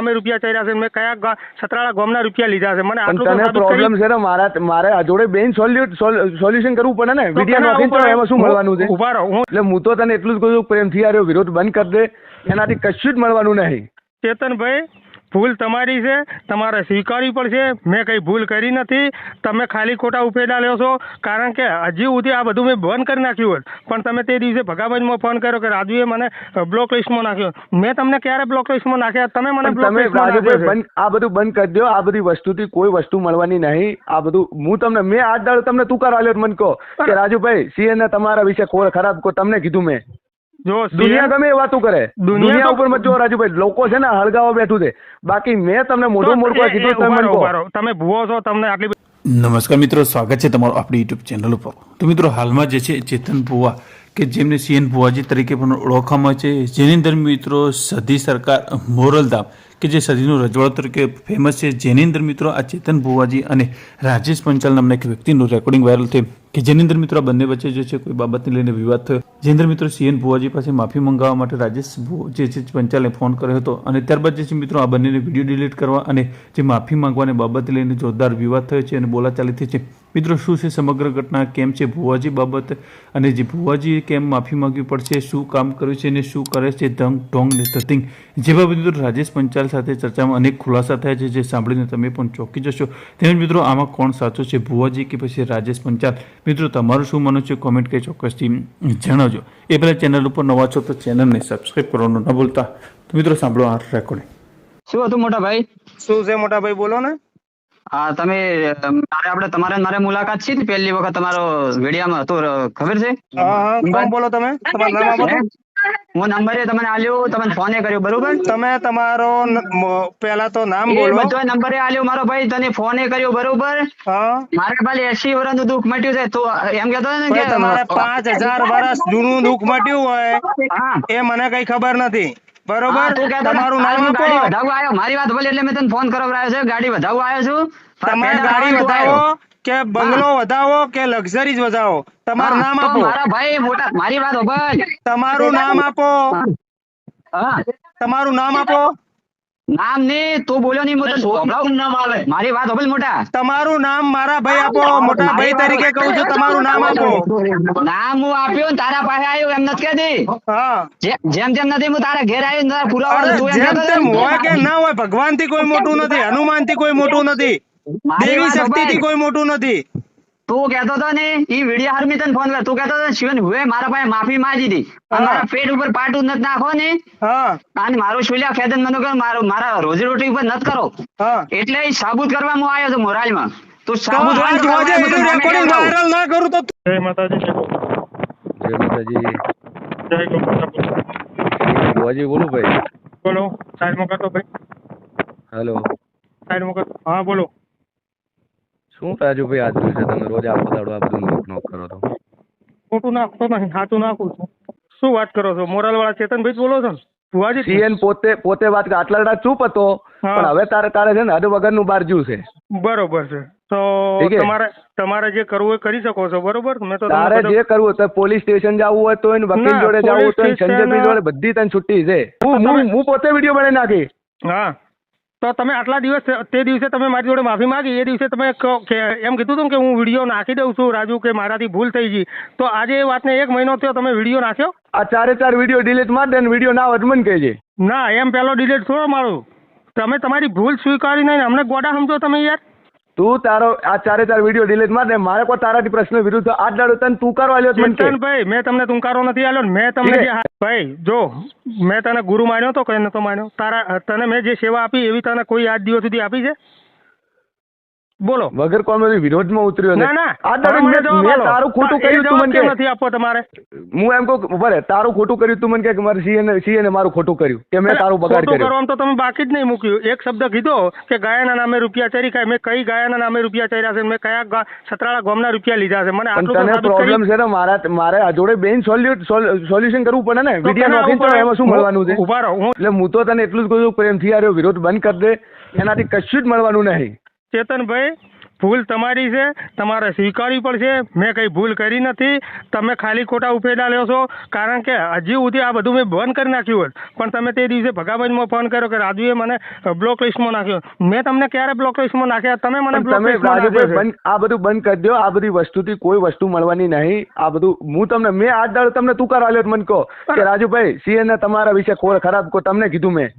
નામે રૂપિયા ચાર્યા છે મેં કયા સતરાળા ગામના રૂપિયા લીધા છે? મને આટલું તને પ્રોબ્લેમ છે ને મારા મારે આ જોડે બેન સોલ્યુશન કરવું પડે ને? વિડિયા નોખીને તો એમાં શું મળવાનું છે? ઊભા રહો. હું એટલે હું તો તને એટલું જ કહું છું પ્રેમથી યાર વિરોધ બંધ કરી દે. એનાથી કશું જ મળવાનું નહીં. ચેતનભાઈ ભૂલ તમારી છે તમારે સ્વીકારવી પડશે. મેં કંઈ ભૂલ કરી નથી. તમે ખાલી ખોટા ઉપેડા લ્યો છો. કારણ કે હજી સુધી આ બધું મેં બંધ કરી નાખ્યું હોત. પણ તમે તે દિવસે ભગાભાઈમાં ફોન કર્યો કે રાજુએ મને બ્લોક લિસ્ટમાં નાખ્યો. મેં તમને ક્યારે બ્લોક લિસ્ટમાં નાખ્યા? તમે મને બ્લોક લિસ્ટમાં આ બધું બંધ કરી દો. આ બધી વસ્તુથી કોઈ વસ્તુ મળવાની નહીં. આ બધું હું તમને મેં આજ દાડો તમને તું કરાવ્યો મને કહો કે રાજુભાઈ સીએ ને તમારા વિશે ખોર ખરાબ કહો તમને કીધું મેં. જો દુનિયા ગમે એ વાતો કરે. દુનિયા ઉપર મત જો રાજુભાઈ લોકો છે ને હળગાવા બેઠું છે. બાકી મેં તમને મોઢું મોડું કીધું તમે મને. તમે ભૂવો છો તમને આટલી નમસ્કાર મિત્રો સ્વાગત છે તમારું આપણી યુટ્યુબ ચેનલ ઉપર. તો મિત્રો હાલમાં જે છે ચેતન ભુવા કે જેમને સીએન ભુવાજી તરીકે પણ ઓળખવામાં છે જેની અંદર મિત્રો સધી સરકાર મોરલધામ કે જે સદીનું રજવાડું તરીકે ફેમસ છે જેની અંદર મિત્રો આ ચેતન ભુવાજી અને રાજેશ પંચાલ નામના એક વ્યક્તિનું રેકોર્ડિંગ વાયરલ થયું. કે જેની અંદર મિત્રો આ બંને વચ્ચે જે છે કોઈ બાબતને લઈને વિવાદ થયો. જેની અંદર મિત્રો સીએન ભુવાજી પાસે માફી મંગાવવા માટે રાજેશ જે છે પંચાલે ફોન કર્યો હતો. અને ત્યારબાદ જે છે મિત્રો આ બંનેને વીડિયો ડિલીટ કરવા અને જે માફી માંગવાને બાબતે લઈને જોરદાર વિવાદ થયો છે અને બોલાચાલી થઈ છે. મિત્રો શું છે સમગ્ર ઘટના? કેમ છે ભુવાજી બાબત? અને જે ભુવાજીએ કેમ માફી માંગવી પડશે? શું કામ કર્યું છે અને શું કરે છે? ધંગ ઢોંગ ને ધતિંગ. જે બાબતે મિત્રો રાજેશ પંચાલ સાથે ચર્ચામાં અનેક ખુલાસા થયા છે, જે સાંભળીને તમે પણ ચોંકી જશો. તેમજ મિત્રો આમાં કોણ સાચો છે? ભુવાજી કે પછી રાજેશ પંચાલ? મિત્રો તમારું શું માનવું છે? કોમેન્ટ કરી ચોક્કસથી જણાવજો. એ પહેલાં ચેનલ ઉપર નવા છો તો ચેનલને સબસ્ક્રાઈબ કરવાનું ન ભૂલતા. તો મિત્રો સાંભળો આ રેકોર્ડિંગ શું હતું મોટા ભાઈ? શું છે મોટા ભાઈ બોલો ને. હા તમે મારે આપણે તમારે મારે મુલાકાત છે ને પહેલી વખત તમારો વિડીયામાં હતો ખબર છે? હા હા કોણ બોલો તમે? તમારું નામ આપો. હું નંબરે તમને આલ્યો તમને ફોને કર્યો બરોબર? તમે તમારો પહેલા તો નામ બોલો. બધો નંબરે આલ્યો મારો ભાઈ તને ફોને કર્યો બરોબર? હા. મારે ભાઈ એસી વર્ષનું દુઃખ મટ્યું છે તો એમ કહેતો ને કે તમારે પાંચ હજાર વર્ષ જૂનું દુઃખ મટ્યું હોય હા. એ મને કઈ ખબર નથી. બરોબર? તમારું નામ આપો. ગાડી વધાવવા આવ્યો મારી વાત ભલે એટલે મેં તને ફોન કરાવડાવ્યો છે ગાડી વધાવવા આવ્યો છું. તમે ગાડી વધાવો. કે બંગલો વધાવો કે લક્ઝરીઝ વધાવો? તમારું નામ આપો. મારા ભાઈ મોટા મારી વાત તમારું નામ આપો. તમારું નામ આપો. નામ ને તું બોલ્યો નહીં હું નામ આવે. મારી વાત હોભળ મોટા. તમારું નામ મારા ભાઈ આપો મોટા ભાઈ તરીકે કહું છું તમારું નામ આપો. નામ હું આપ્યું ને તારા પાસે આવ્યું એમ નથી કહેતી. જેમ જેમ નથી હું તારા ઘેર આવ્યો તારા પુરાવા જેમ તેમ હોય કે ના હોય ભગવાનથી કોઈ મોટું નથી હનુમાનથી કોઈ મોટું નથી. દેવી શક્તિ થી કોઈ મોટું નથી. તું કેતો હતો ને એ વીડિયો હાર મેં તને ફોન કર તું કેતો હતો શિવન હુએ મારા પાસે માફી માંગી હતી મારા પેટ ઉપર પાટું નથી નાખો ને. હા. અને મારું શુલ્યા ખેદન મને કર મારો મારા રોજી રોટી ઉપર નથી કરો. હા. એટલે સાબુત કરવા હું આવ્યો હતો મોરાલમાં. તું તો સાબુત રેકોર્ડિંગ વાયરલ ના કરું તો જય માતાજી જય માતાજી. જય ગોપાલ બોજી બોલો ભાઈ. બોલો સાઈડમાં કરતો ભાઈ. હેલો. સાઈડમાં કરતો હા બોલો. શું રાજુભાઈ આજ છે તમે રોજ આખો દાડો આ બધું નોક નોક કરો છો? ખોટું નાખતો નહીં સાચું નાખું છું. શું વાત કરો છો? મોરાલ વાળા ચેતનભાઈ જ બોલો છો ને? ભુવાજી સીએન પોતે પોતે વાત આટલા ચૂપ હતો. પણ હવે તારે તારે છે ને હદ વગરનું બારજ્યું છે. બરોબર છે. તો તમારે તમારે જે કરવું હોય કરી શકો છો બરોબર? મેં તો તારે જે કરવું હોય તો પોલીસ સ્ટેશન જવું હોય તો એને વકીલ જોડે જવું હોય તો સંજયભાઈ જોડે બધી તને છુટ્ટી છે. હું હું હું પોતે વીડિયો બનાવી નાખી. હા. તો તમે આટલા દિવસ તે દિવસે તમે મારી જોડે માફી માંગી એ દિવસે તમે એમ કીધું હતું કે હું વીડિયો નાખી દઉં છું રાજુ કે મારાથી ભૂલ થઈ ગઈ. તો આજે એ વાતને એક મહિનો થયો તમે વીડિયો નાખ્યો? આ ચારે ચાર વીડિયો ડિલીટ માર દે વીડિયો ના હોય તો મને કહેજે. ના એમ પેલો ડિલીટ થોડો મારું. તમે તમારી ભૂલ સ્વીકારી નહીં અમને ગોડા સમજો તમે યાર. તું તારો આ ચારે ચાર વીડિયો ડિલીટ માર ને મારે કોઈ તારાથી પ્રશ્ન વિરુદ્ધ આજ દાડો તને તું કરવા આવ્યો તો મને ભાઈ મેં તમને તુંકારો નથી આલ્યો ને મેં તમને જે ભાઈ જો મેં તને ગુરુ માન્યો તો કઈ નતો માન્યો? તારા તને મેં જે સેવા આપી એવી તને કોઈ આજ દિવસ સુધી આપી છે? બોલો. વગર કોમેડી વિરોધમાં ઉતર્યો ના ના. આ તમે મેં તારું ખોટું કર્યું તું મને કેમ નથી આપો તમારે? હું એમ કહું બરે તારું ખોટું કર્યું તું મને કે મારે સીએ ને સીએ ને મારું ખોટું કર્યું કે મેં તારું બગાડ ખોટું કર્યો. કરવામાં તો તમે બાકી જ નહીં મૂક્યું. એક શબ્દ કીધો કે ગાયાના નામે રૂપિયા ચરી ખાય. મેં કઈ ગાયાના નામે રૂપિયા ચર્યા છે? મેં કયા સતરાળા ગામના રૂપિયા લીધા છે? મને આટલું તને પ્રોબ્લેમ છે ને મારા મારે આ જોડે બેન સોલ્યુશન કરવું પડે ને? વિડિયા નોખી તો એમાં શું મળવાનું છે? ઊભા રહો એટલે હું તો તને એટલું જ કહું છું પ્રેમથી રહ્યો વિરોધ બંધ કરી દે. એનાથી કશું જ મળવાનું નહીં. ચેતનભાઈ ભૂલ તમારી છે તમારે સ્વીકારવી પડશે. મેં કંઈ ભૂલ કરી નથી. તમે ખાલી ખોટા ઉપેડા લ્યો છો. કારણ કે હજી સુધી આ બધું મેં બંધ કરી નાખ્યું હોત. પણ તમે તે દિવસે ભગાભાઈમાં ફોન કર્યો કે રાજુએ મને બ્લોક લિસ્ટમાં નાખ્યો. મેં તમને ક્યારે બ્લોક લિસ્ટમાં નાખ્યા? તમે મને બ્લોક લિસ્ટમાં આ બધું બંધ કરી દો. આ બધી વસ્તુથી કોઈ વસ્તુ મળવાની નહીં. આ બધું હું તમને મેં આજ દાડો તમને તું કરાવ્યો મને કહો કે રાજુભાઈ સીએ ને તમારા વિશે ખોર ખરાબ કહો તમને કીધું મેં.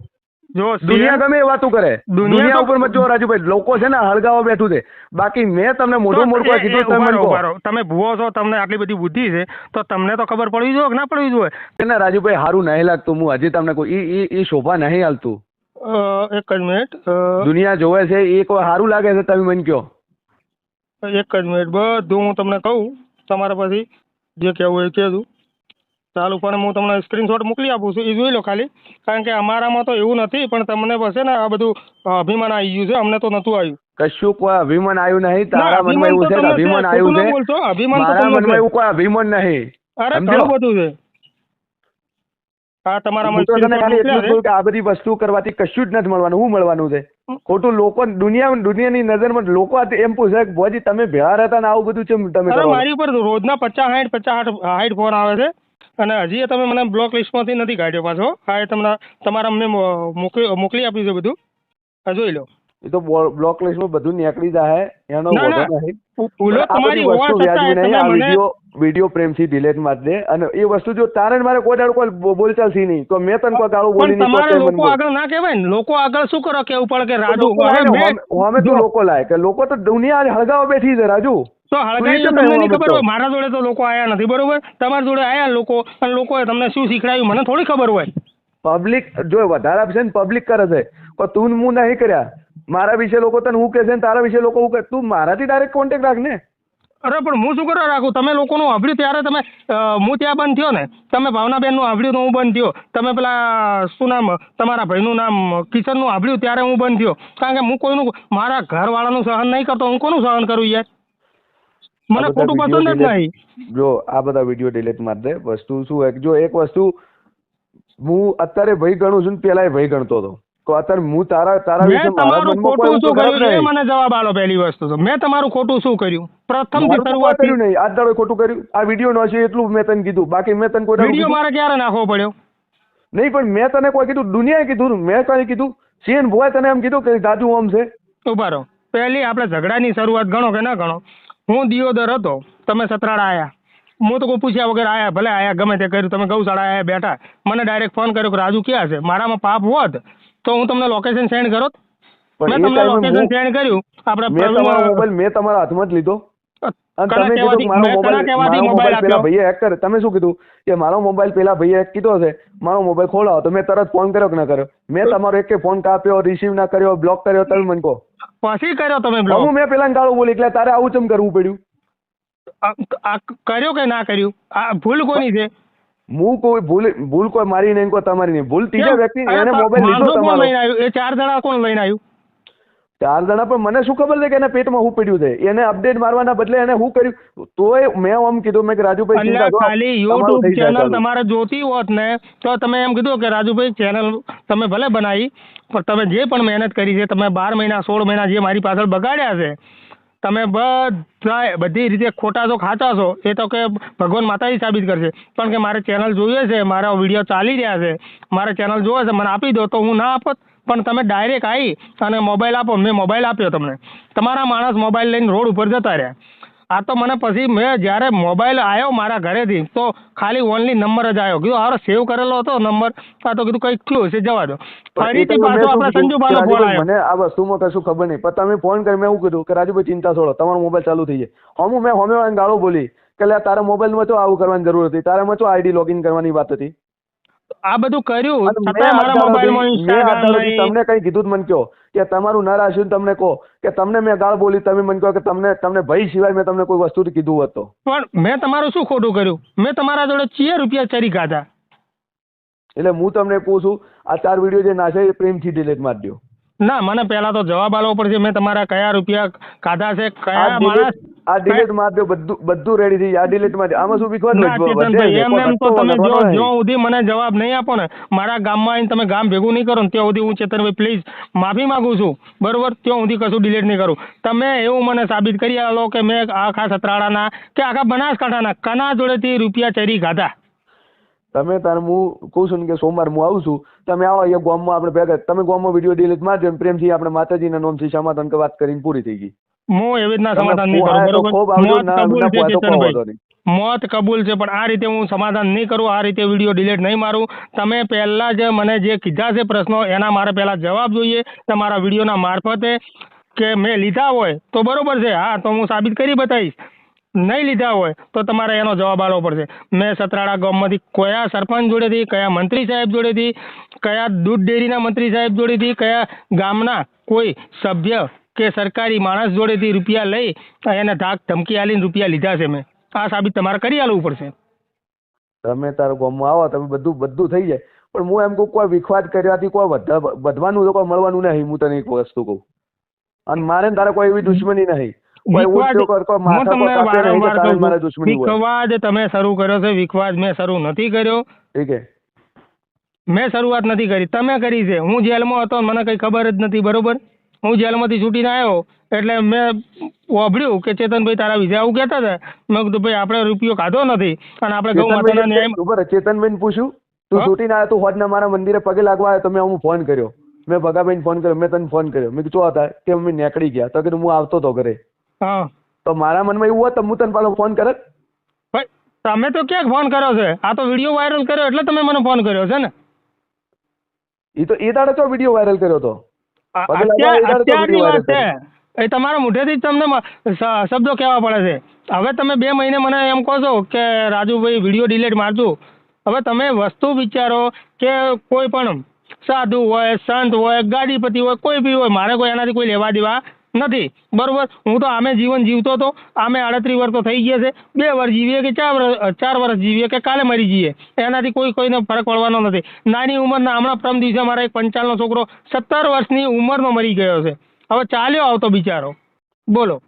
જો દુનિયા ગમે એ વાતો કરે. દુનિયા ઉપર મત જો રાજુભાઈ લોકો છે ને હળગાવા બેઠું છે. બાકી મેં તમને મોઢું મોઢું કીધું તમે તમે ભૂવો છો તમને આટલી બધી બુદ્ધિ છે તો તમને તો ખબર પડવી જોઈએ કે ના પડવી જોઈએ? એને રાજુભાઈ સારું નહીં લાગતું. હું હજી તમને કોઈ ઈ ઈ ઈ શોભા નહીં હાલતું. એક જ મિનિટ દુનિયા જોવે છે એ કોઈ સારું લાગે છે તમે મને કહો. એક જ મિનિટ બધું હું તમને કહું તમારા પછી જે કહેવું એ કહેજો. ચાલુ પણ હું તમને સ્ક્રીનશોટ મોકલી આપું છું. એ જોઈ લો ખાલી. કારણ કે અમારામાં તો એવું નથી પણ તમને પાસે ને આ બધું અભિમાન આવી ગયું છે. અમને તો નતું આવ્યું. કશું કોઈ અભિમાન આવ્યું નહીં. તારા મનમાં એવું છે અભિમાન આવ્યું છે? અભિમાન તો મારા મનમાં એવું કોઈ અભિમાન નહીં. અરે ઘણું બધું છે. આ તમારા કે આ બધી વસ્તુ કરવાથી કશું જ નથી મળવાનું. હું મળવાનું છે? ખોટું લોકો દુનિયા દુનિયાની નજરમાં લોકો એમ પૂછે કે ભોજી તમે ભેળા રહેતા ને આવું બધું છે તમે મારી ઉપર રોજના પચાસ સાઠ પચાસ સાઠ ફોન આવે છે. અને હજી તમે મને બ્લોક લિસ્ટમાંથી નથી કાઢ્યો પાછો. હા એ તમને તમારા મેં મોકલી મોકલી આપ્યું છે બધું. હા જોઈ લો. એ તો બ્લોક લિસ્ટમાં બધું નીકળી જાય એનો ના. ભૂલો તમારી હોવા છતાં તમે મને વીડિયો પ્રેમ પ્રેમથી ડિલેટ માર દે. અને એ વસ્તુ જો તારે મારે કોઈ દાડો કોઈ બોલચાલથી નહીં. તો મેં તને કોઈ ગાળું બોલી નહીં તમારે લોકો આગળ ના કહેવાય ને? લોકો આગળ શું કરો કેવું પડે કે રાજુ અમે તો લોકો લાય કે લોકો તો દુનિયા હળગાવા બેઠી છે રાજુ. તો હળગાઈ તું તમને નહીં ખબર હોય મારા જોડે તો લોકો આયા નથી બરોબર? તમારા જોડે આયા લોકો અને લોકોએ તમને શું શીખડાયું મને થોડી ખબર હોય. પબ્લિક જો વધારે આપશે ને પબ્લિક કરે છે. પણ તું હું નહીં કર્યા. મારા વિશે લોકો તને હું કહે છે ને તારા વિશે લોકો હું કહે. તું મારાથી ડાયરેક્ટ કોન્ટેક્ટ રાખ ને. અરે પણ હું શું કરવા રાખું? તમે લોકોનું સાંભળ્યું ત્યારે તમે હું ત્યાં બંધ થયો ને. તમે ભાવનાબેનનું સાંભળ્યું તો હું બંધ થયો. તમે પેલા શું નામ તમારા ભાઈનું નામ કિશનનું સાંભળ્યું ત્યારે હું બંધ થયો. કારણ કે હું કોઈનું મારા ઘરવાળાનું સહન નહીં કરતો. હું કોનું સહન કરું યાર? મને ખોટું પસંદ જ નહીં. જો આ બધા વીડિયો ડિલીટ માર દે. વસ્તુ શું જો એક વસ્તુ હું અત્યારે ભય ગણું છું ને પેલા ભય ગણતો હતો. તો અત્યારે હું તારા તારા વિશે મારા મનમાં કોઈ શું કર્યું? એ મને જવાબ આલો પહેલી વસ્તુ તો. મેં તમારું ખોટું શું કર્યું? પ્રથમથી મારું શરૂઆત કર્યું નહીં. આજ દાડો ખોટું કર્યું. આ વીડિયો નો છે એટલું મેં તને કીધું. બાકી મેં તને કોઈ દાડો મારે ક્યારે નાખવો પડ્યો? નહીં પણ મેં તને કોઈ કીધું. દુનિયાએ કીધું. મેં કઈ કીધું? સીએન ભોય તને એમ કીધું કે દાદુ આમ છે. ઊભા રહો. પહેલી આપણે ઝઘડાની શરૂઆત ગણો કે ના ગણો? હું દિયોદર હતો. તમે સતરાડા આયા. હું તો કોઈ પૂછ્યા વગર આયા. ભલે આયા ગમે તે કર્યું. તમે ગૌશાળા આયા બેઠા. મને ડાયરેક્ટ ફોન કર્યો કે રાજુ ક્યાં છે? મારામાં પાપ હોત. તો હું તમને લોકેશન સેન્ડ કરો મેં તમને લોકેશન સેન્ડ કર્યું. આપણે મેં તમારો મોબાઈલ મેં તમારા હાથમાં જ લીધો. તમે કીધું મારો મોબાઈલ પેલા ભાઈએ હેક કરે તમે શું કીધું? કે મારો મોબાઈલ પેલા ભાઈએ હેક કીધો છે મારો મોબાઈલ ખોલાવો. તો મેં તરત ફોન કર્યો કે ના કર્યો? મેં તમારો એક ફોન કાપ્યો રિસીવ ના કર્યો બ્લોક કર્યો તમે મને કહો. પછી કર્યો તમે બ્લોક હું મેં પેલા ગાળો બોલી એટલે તારે આવું ચમ કરવું પડ્યું? કર્યો કે ના કર્યું? આ ભૂલ કોની છે? હું કોઈ ભૂલ ભૂલ કોઈ મારી નહીં કોઈ તમારી નહીં. ભૂલ ત્રીજા વ્યક્તિ એને મોબાઈલ લીધો તમારો. એ ચાર જણા કોણ લઈને આવ્યું? ચાર જણા પણ મને શું ખબર છે કે એના પેટમાં હું પડ્યું છે? એને અપડેટ મારવાના બદલે એને હું કર્યું? તોય મેં આમ કીધું મેં કે રાજુભાઈ ખાલી યુટ્યુબ ચેનલ તમારે જોતી હોત ને તો તમે એમ કીધું કે રાજુભાઈ ચેનલ તમે ભલે બનાવી પણ તમે જે પણ મહેનત કરી છે તમે બાર મહિના સોળ મહિના જે મારી પાછળ બગાડ્યા છે તમે બધા બધી રીતે ખોટા તો ખાતા છો, એ તો કે ભગવાન માતાજી સાબિત કરશે. પણ કે મારે ચેનલ જોઈએ છે, મારા વીડિયો ચાલી રહ્યા છે, મારે ચેનલ જોવે છે, મને આપી દો તો હું ના આપત. પણ તમે ડાયરેક્ટ આવી અને મોબાઈલ આપો, મેં મોબાઈલ આપ્યો તમને. તમારા માણસ મોબાઈલ લઈને રોડ ઉપર જતા રહ્યા. આ તો મને પછી મેં જ્યારે મોબાઈલ આવ્યો મારા ઘરેથી તો ખાલી ઓનલી નંબર જ આવ્યો કીધું હારો સેવ કરેલો હતો નંબર આ તો કીધું કંઈક થયું હશે જવા દો. ફરીથી પાછો આપણે સંજુભાઈનો ફોન આવ્યો મને આ વસ્તુમાં કશું ખબર નહીં. પણ તમે ફોન કરી મેં એવું કીધું? કે રાજુભાઈ ચિંતા છોડો તમારો મોબાઈલ ચાલુ થઈ જાય. હમું મેં હોમે વાળાને ગાળો બોલી કે લે તારા મોબાઈલમાં તો આવું કરવાની જરૂર હતી. તારામાં તો આઈડી લોગિન કરવાની વાત હતી. આ બધું કર્યું. મારા મોબાઈલમાં તમને કઈ કીધું મને કહો કે તમારું ન રાખ્યું તમને કહો. કે તમને મેં ગાળ બોલી તમે મને કહો કે તમને તમને ભય સિવાય મેં તમને કોઈ વસ્તુ કીધું હતો પણ મેં તમારું શું ખોટું કર્યું? મેં તમારા જોડે ચીએ રૂપિયા ચરી ખાધા. એટલે હું તમને પૂછું આ ચાર વીડિયો જે નાશે એ પ્રેમથી ડિલીટ મારી દો ના મને પહેલા તો જવાબ આલવો પડશે મેં તમારા કયા રૂપિયા ખાધા છે કયા માણસ આ ડિલીટ માર દો બધું બધું રેડી થઈ આ ડિલીટમાં આમાં શું વિખવાદ ના વધે ચેતનભાઈ એમ એમ તો તમે જો જો. સુધી મને જવાબ નહીં આપો ને મારા ગામમાં આવીને તમે ગામ ભેગું નહીં કરો ને ત્યાં સુધી હું ચેતનભાઈ પ્લીઝ માફી માંગુ છું. બરોબર? ત્યાં સુધી કશું ડિલીટ નહીં કરું. તમે એવું મને સાબિત કરી આલો કે મેં આખા સતરાડાના કે આખા બનાસકાંઠાના કના જોડેથી રૂપિયા ચરી ખાધા. તમે તાર હું કહું છું કે સોમવાર હું આવું છું તમે આવો અહીંયા ગામમાં આપણે ભેગા તમે ગામમાં વીડિયો ડિલીટ મારજો પ્રેમથી આપણે માતાજીના નોમથી સમાધાન કે વાત કરીને પૂરી થઈ ગઈ. હું એવી રીતના સમાધાન નહીં કરું બરોબર? મોત કબૂલ છે નહીં. મોત કબૂલ છે પણ આ રીતે હું સમાધાન નહીં કરું આ રીતે વીડિયો ડિલીટ નહીં મારું. તમે પહેલા જ મને જે કીધા છે પ્રશ્નો એના મારે પહેલા જવાબ જોઈએ તમારા વિડીયોના મારફતે કે મેં લીધા હોય તો બરોબર છે. હા તો હું સાબિત કરી બતાવીશ. નહીં લીધા હોય તો તમારે એનો જવાબ આપવો પડશે. મેં સતરાળા ગામમાંથી કયા સરપંચ જોડેથી કયા મંત્રી સાહેબ જોડેથી કયા દૂધ ડેરીના મંત્રી સાહેબ જોડેથી કયા ગામના કોઈ સભ્ય કે સરકારી માણસ જોડેથી રૂપિયા લઈ એના ધાક ધમકી આલીને રૂપિયા લીધા છે મેં. આ સાબિત તમારે કરી આલવું પડશે. તમે તારો ગામમાં આવો તમે બધું બધું થઈ જાય. પણ હું એમ કહું કોઈ વિખવાદ કર્યાથી કોઈ વધવાનું તો કોઈ મળવાનું નહીં હું તને એક વસ્તુ કહું. અને મારે તારે કોઈ એવી દુશ્મની નહીં. વિખવાદ તમે શરૂ કર્યો છે વિખવાદ મેં શરૂ નથી કર્યો. ઠીક છે. મેં શરૂઆત નથી કરી તમે કરી છે. હું જેલમાં હતો મને કઈ ખબર જ નથી બરોબર? હું જેલમાંથી છૂટીને આવ્યો એટલે મેં વાભળ્યું કે ચેતનભાઈ તારા વિશે આવું કહેતા હતા. મેં કીધું ભાઈ આપણે રૂપિયો ખાધો નથી અને આપણે ગૌ માતાના ન્યાય ચેતનભાઈ ઊભા પૂછ્યું તું? છૂટીને આવ્યો તું હોદના મારા મંદિરે પગે લાગવા આવ્યો તો મેં હું ફોન કર્યો. મેં ભગાભાઈને ફોન કર્યો મેં તને ફોન કર્યો. મેં કીધું હતા કે અમે નીકળી ગયા. તો કીધું હું આવતો તો ઘરે. હા. તો મારા મનમાં એવું હોત તો હું તને પાછો ફોન કરત? તમે તો ક્યાંક ફોન કર્યો છે? આ તો વીડિયો વાયરલ કર્યો એટલે તમે મને ફોન કર્યો છે ને? એ તો એ દાડે ચો વીડિયો વાયરલ કર્યો તો. અત્યારની વાત છે. એ તમારા મોઢેથી જ તમને શબ્દો કહેવા પડે છે. હવે તમે બે મહિને મને એમ કહો છો કે રાજુભાઈ વીડિયો ડિલીટ મારજો. હવે તમે વસ્તુ વિચારો કે કોઈ પણ સાધુ હોય સંત હોય ગાડીપતિ હોય કોઈ બી હોય મારે કોઈ એનાથી કોઈ લેવા દેવા નથી. બરોબર? હું તો આમે જીવન જીવતો હતો. આમે આડત્રીસ વર્ષ તો થઈ ગયા છે. બે વર્ષ જીવીએ કે ચાર વર્ષ ચાર વર્ષ જીવીએ કે કાલે મરી જઈએ? એનાથી કોઈ કોઈને ફરક પડવાનો નથી. નાની ઉંમરના હમણાં પ્રમ દિવસે મારા એક પંચાલનો છોકરો સત્તર વર્ષની ઉંમરનો મરી ગયો છે. હવે ચાલ્યો આવતો બિચારો. બોલો.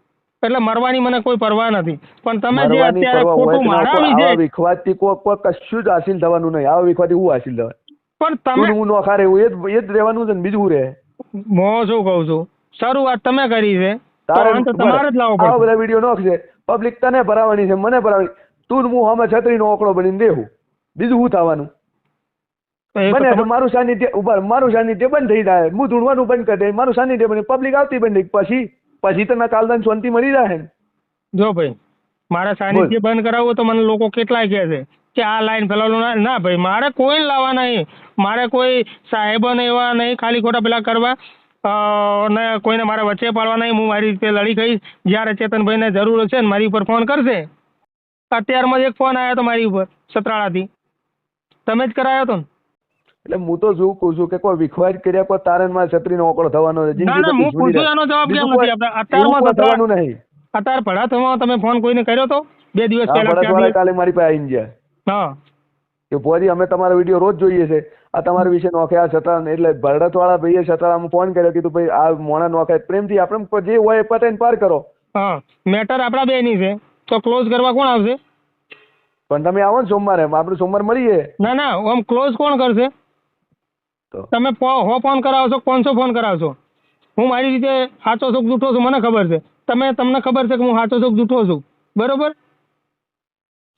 એટલે મરવાની મને કોઈ પરવા નથી. પણ તમે જે અત્યારે ખોટું મારાવી છે વિખવાદથી કોઈ કશું જ હાસિલ થવાનું નહીં. આવા વિખવાદથી હું હાસિલ થવાય પણ તમે હું નોખા રહેવું એ જ રહેવાનું છે ને બીજું રહે? હું શું કહું છું? શરૂઆત તમે કરી છે. તારે અંત તમારે જ લાવવો આવા બધા વીડિયો નોખશે પબ્લિક તને ભરાવાની છે મને ભરાવાની તું ને હું હમે છત્રીનો ઓકળો બનીને દેવું બીજું હું થવાનું? બને તમારે- મારું સાનિધ્ય ઊભા મારું સાનિધ્ય બંધ થઈ જાય. હું ધૂણવાનું બંધ કરી દે મારું સાનિધ્ય બને. પબ્લિક આવતી બંધ થઈ પછી પછી તને કાલદાન શાંતિ મળી જાય ને? જો ભાઈ મારા સાનિધ્ય બંધ કરાવવું તો મને લોકો કેટલાય કહે છે કે આ લાઈન ફેલાવવાનું ના ભાઈ મારે કોઈ લાવવા નહીં. મારે કોઈ સાહેબો એવા નહીં ખાલી ખોટા પેલા કરવા. ને કોઈને મારા વચ્ચે પાડવા નહીં હું મારી રીતે લડી કહીશ જ્યારે ચેતનભાઈને જરૂર હશે ને મારી ઉપર ફોન કરશે અત્યારમાં જ એક ફોન આવ્યો હતો મારી ઉપર સતરાળાથી. તમે જ કરાયો હતો ને? એટલે હું તો શું કહું છું કે કોઈ વિખવાદ કર્યા કોઈ તારે ને છત્રી છત્રીનો ઓકળો થવાનો છે. ના, ના, હું પૂછું. એનો જવાબ કેમ નથી આપણે? અત્યારમાં થવાનું નહીં. અત્યારે ભડાથમાં તમે ફોન કોઈને કર્યો હતો બે દિવસ પહેલા કાલે મારી પાસે આવીને ગયા. હા. કે ભુવાજી અમે તમારો વીડિયો રોજ જોઈએ છે. આ તમારા વિશે નોખે આ છતાં એટલે ભરડતવાળા ભાઈએ છતાં ફોન કર્યો કીધું ભાઈ આ મોણા નોખે પ્રેમથી આપણે જે હોય એ પતાઈને પાર કરો. હા મેટર આપણા બેની છે. તો ક્લોઝ કરવા કોણ આવશે? પણ તમે આવો ને સોમવારે આપણે સોમવાર મળીએ. ના ના આમ ક્લોઝ કોણ કરશે? તમે હો ફોન કરાવશો પાંચસો ફોન કરાવશો? હું મારી રીતે સાચો કે જૂઠો છું મને ખબર છે. તમે તમને ખબર છે કે હું સાચો કે જૂઠો છું. બરોબર?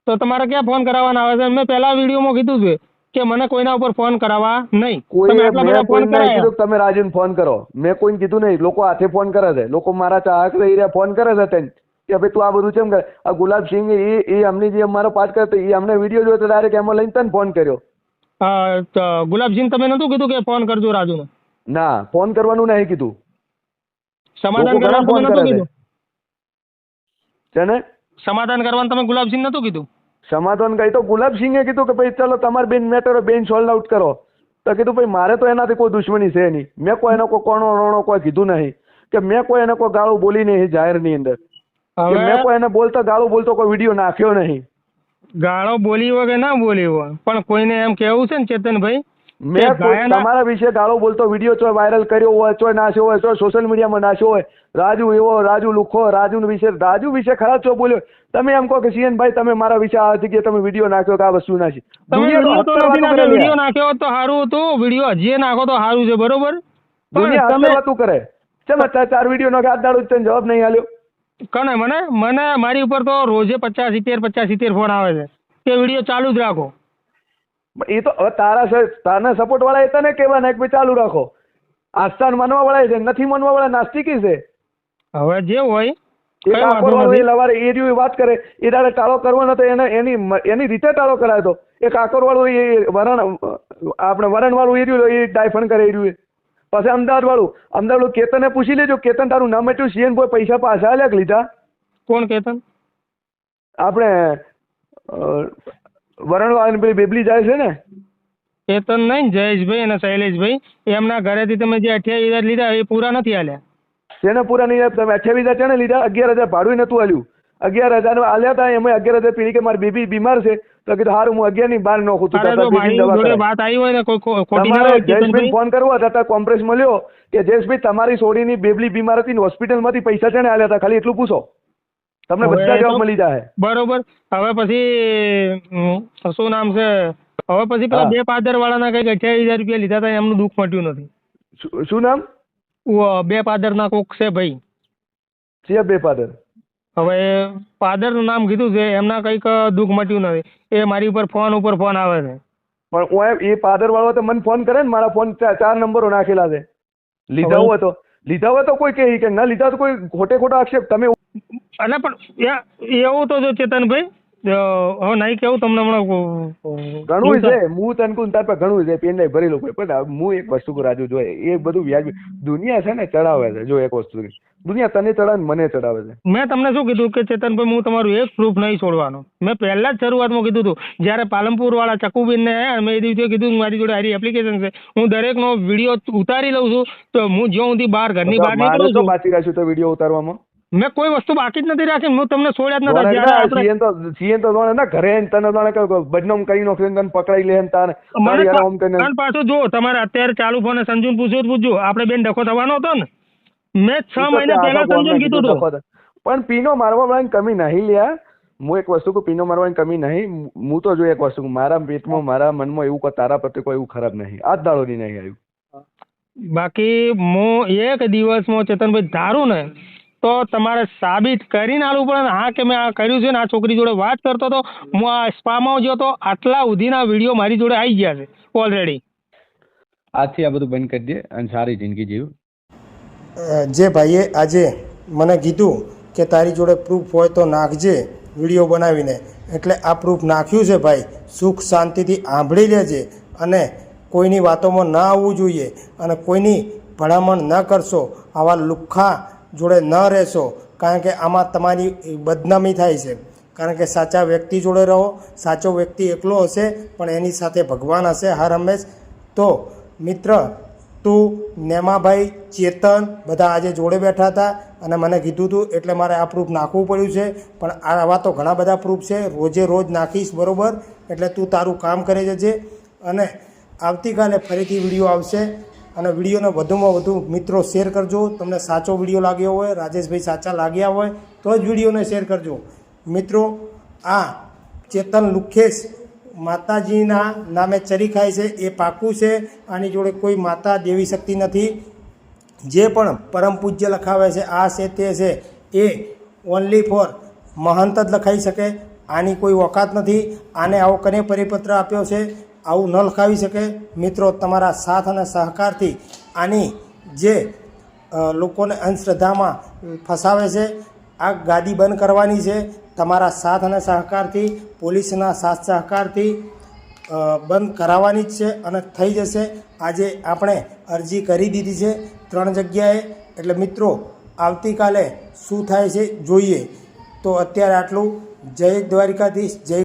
તો તમારે ક્યાં ફોન કરાવવાના આવે છે? મેં પહેલા વિડીયોમાં કીધું છે કે મને કોઈના ઉપર ફોન કરાવવા નહીં. કોઈ તમે આટલા બધા ફોન કરાયા. તમે રાજુને ફોન કરો. મેં કોઈને કીધું નહીં. લોકો હાથે ફોન કરે છે. લોકો મારા ચાહક રહી રહ્યા ફોન કરે છે તેને કે ભાઈ તું આ બધું કેમ કરે? આ ગુલાબસિંહ એ એ અમને જે અમારો પાઠ કરતો એ અમને વીડિયો જોયો તો ડાયરેક્ટ એમાં લઈને તને ફોન કર્યો. હા ગુલાબસિંહ તમે નતું કીધું કે ફોન કરજો રાજુને? ના ફોન કરવાનું નહીં કીધું. સમાધાન કરવાનું તમે નતું છે. કીધું? ને સમાધાન કરવાનું તમે ગુલાબસિંહ નતું કીધું? સમાધાન કહી તો ગુલાબસિંહે કીધું કે ભાઈ ચલો તમારે બેન મેટર બેન સોલ્વ આઉટ કરો. તો કીધું ભાઈ મારે તો એનાથી કોઈ દુશ્મની છે નહીં. મેં કોઈ એનો કોઈ કોણો રોણો કોઈ કીધું નહીં. કે મેં કોઈ એને કોઈ ગાળું બોલી નહીં જાહેરની અંદર. મેં કોઈ એને બોલતા ગાળું બોલતો કોઈ વીડિયો નાખ્યો નહીં. ગાળો બોલી હોય કે ના બોલી હોય. પણ કોઈને એમ કેવું છે ને ચેતનભાઈ મેં તમારા વિશે ગાળો બોલતો વીડિયો ચોય વાયરલ કર્યો હોય ચોય નાશ્યો હોય ચોય સોશિયલ મીડિયામાં નાશ્યો હોય રાજુ એવો રાજુ લુખો રાજુ વિશે રાજુ વિશે ખરાબ ચો બોલ્યો. તમે એમ કહો કે ભાઈ તમે મારા વિશે આ જગ્યાએ તમે વીડિયો નાખ્યો કે આ વસ્તુ નાખી? વીડિયો તો નાખ્યો તો સારું હતું. વીડિયો હજી નાખો તો સારું છે બરોબર? દુનિયા તમે વાતું કરે. ચમ ચાર વીડિયો નાખે ગાત દાડો જવાબ નહીં આલ્યો. કને મને? મને મારી ઉપર તો રોજે પચાસ સિત્તેર પચાસ સિત્તેર ફોન આવે છે. કે વીડિયો ચાલુ જ રાખો. એ તો તારા તારના સપોર્ટ વાળા એ તને કહેવાના કે ભાઈ ચાલુ રાખો. આસ્થાન માનવા વાળા છે નથી માનવા વાળા નાસ્તિકી છે. હવે જે હોય એક કઈ વાંધો એ લવારે એ રહ્યું વાત કરે એ દાડે ટાળો કરવો નતો એને એની એની રીતે ટાળો કરાયો તો. એ કાકર વાળો એ વરણ આપણે વરણવાળું એ રહ્યું એ ડાયફણ કરે એ રહ્યું પછી અમદાવાદ વાળું અમદાવાદ વાળું કેતનને પૂછી લેજો કેતન તારું નામ એટલું સીએન કોઈ પૈસા પાછા આલ્યા લીધા? કોણ કેતન? આપણે વરણવાળાની પેલી બેબલી જાય છે ને? કેતન નહીં ને જયેશભાઈ અને શૈલેષભાઈ. એમના ઘરેથી તમે જે અઠ્યાવીસ હજાર લીધા એ પૂરા નથી આલ્યા. તેને પૂરા નહીં તમે અઠ્યાવીસ હજાર છે ને લીધા? અગિયાર હજાર ભાડું નતું આલ્યું. અગિયાર હજાર આલ્યા હતા એમાં અગિયાર હજાર પીડી કે મારી બેબી બીમાર છે. તો કીધું હારું હું અગિયારની બાર નોખું કરાય. વાત આવી હોય ને ના તમારે જયેશભાઈ ફોન કરવો હતા કોમ્પ્રેસ મળ્યો કે જયેશભાઈ તમારી સોડીની બેબલી બીમાર હતી ને હોસ્પિટલમાંથી પૈસા છે ને આલ્યા હતા ખાલી એટલું પૂછો. તમને બધા જવાબ મળી જાય બરોબર. હવે પછી શું નામ છે? હવે પછી પેલા બે પાદર વાળાના કંઈક અઠ્યાવીસ હજાર રૂપિયા લીધા હતા એમનું દુઃખ મટ્યું નથી. શું- નામ? બે પાદર ના કોક છે ભાઈ. બે પાદર? હવે પાદરનું નામ કીધું છે એમના કંઈક દુઃખ મટ્યું નથી. એ મારી ઉપર ફોન ઉપર ફોન આવે છે. પણ હું એ પાદર વાળો તો મને ફોન કરે ને મારા ફોન ચાર ચાર નંબરો નાખેલા છે. લીધા હોય તો. લીધા હોય તો કોઈ કે ના લીધા તો કોઈ ખોટે ખોટા આક્ષેપ. તમે અને પણ એવું તો જો ચેતનભાઈ હવે નહીં કેવું તમને હમણાં ઘણું છે. હું તને કહું તાર પર ઘણું છે. પેન ભરેલું કોઈ પણ હું એક વસ્તુ રાજુ જોઈએ એ બધું વ્યાજ દુનિયા છે ને ચડાવે છે જો એક વસ્તુ દુનિયા તને ચડાવે મને ચડાવે છે. મેં તમને શું કીધું કે ચેતનભાઈ હું તમારું એક પ્રૂફ નહીં છોડવાનો. મેં પહેલા જ શરૂઆતમાં કીધું હતું જ્યારે પાલનપુર વાળા ચકુબીન ને મેં એ દિવસે કીધું મારી જોડે હારી એપ્લિકેશન છે. હું દરેકનો વીડિયો ઉતારી લઉં છું તો હું જ્યાં સુધી બહાર ઘરની બહાર નીકળું છું બાકી રાખ્યું તો વીડિયો ઉતારવામાં? મેં કોઈ વસ્તુ બાકી જ નથી રાખી હું તમને છોડ્યા જ નતા સીએન તો સીએન તો જોણે ના ઘરે તને જાણે બદનામ કરી નોખી તને પકડાઈ લે તારે મને આમ કરીને. પાછું જો તમારે અત્યારે ચાલુ ફોને સંજુન પૂછ્યું તો પૂછજો આપણે બેન ડખો થવાનો હતો ને? મેં છ મહિના પહેલા સંજુન કીધું હતું. પણ પીનો મારવા વાળાની કમી નહીં લ્યા. હું એક વસ્તુ કહું પીનો મારવાની કમી નહીં. હું તો જો એક વસ્તુ મારા પેટમાં મારા મનમાં એવું કોઈ તારા પ્રત્યે કોઈ એવું ખરાબ નહીં. આજ દાડોની નહીં આવ્યું. બાકી હું એક દિવસમાં ચેતનભાઈ ધારું ને તો તમારે સાબિત કરીને આલવું પડે ને. હા કે મેં આ કર્યું છે ને આ છોકરી જોડે વાત કરતો હતો હું આ સ્પામાં ગયો તો આટલા સુધીના વીડિયો મારી જોડે આવી ગયા છે ઓલરેડી આજથી આ બધું બંધ કરી દે અને સારી જિંદગી જીવ. જે ભાઈએ આજે મને કીધું કે તારી જોડે પ્રૂફ હોય તો નાખજે વીડિયો બનાવીને. એટલે આ પ્રૂફ નાખ્યું છે ભાઈ. સુખ શાંતિથી આંભળી લેજે અને કોઈની વાતોમાં ન આવવું જોઈએ અને કોઈની ભલામણ ન કરશો. આવા લુખ્ખા જોડે ન રહેશો, કારણ કે આમાં તમારી બદનામી થાય છે. કારણ કે સાચા વ્યક્તિ જોડે રહો, સાચો વ્યક્તિ એકલો હશે, પણ એની સાથે ભગવાન હશે હર હંમેશ. તો, મિત્ર, તું, નેમાભાઈ, ચેતન બધા આજે જોડે બેઠા હતા અને મને કીધું હતું એટલે મારે આ પ્રૂફ નાખવું પડ્યું છે. પણ આવા તો ઘણા બધા પ્રૂફ છે. રોજે રોજ નાખીશ, બરાબર? એટલે તું તારું કામ કરી જજે. અને આવતીકાલે ફરીથી વીડિયો આવશે. અને વિડીયોને વધુમાં વધુ મિત્રો શેર કરજો. તમને સાચો વીડિયો લાગ્યો હોય, રાજેશભાઈ સાચા લાગ્યા હોય, તો જ વિડીયોને શેર કરજો. મિત્રો, આ ચેતન લુખેશ માતાજીના નામે ચરી ખાય છે, એ પાકું છે. આની જોડે કોઈ માતા દેવી શક્તિ નથી. જે પણ પરમ પૂજ્ય લખાવે છે, આ છે તે છે. એ ઓનલી ફોર મહંત જ લખાઈ શકે. આની કોઈ ઓકાત નથી. આને આવો કને પરિપત્ર આપ્યો છે? આવું ન લખાવી શકે. મિત્રો, તમારા સાથ અને સહકારથી આની જે લોકોને અંધશ્રદ્ધામાં ફસાવે છે, આ ગાડી બંધ કરવાની છે, તમારા સાથ અને સહકારથી, પોલીસના સાથ સહકારથી બંધ કરાવવાની જ છે અને થઈ જશે. આજે આપણે અરજી કરી દીધી છે ત્રણ જગ્યાએ. એટલે મિત્રો, આવતીકાલે શું થાય છે જોઈએ. તો અત્યારે આટલું. જય દ્વારિકાધીશ, જય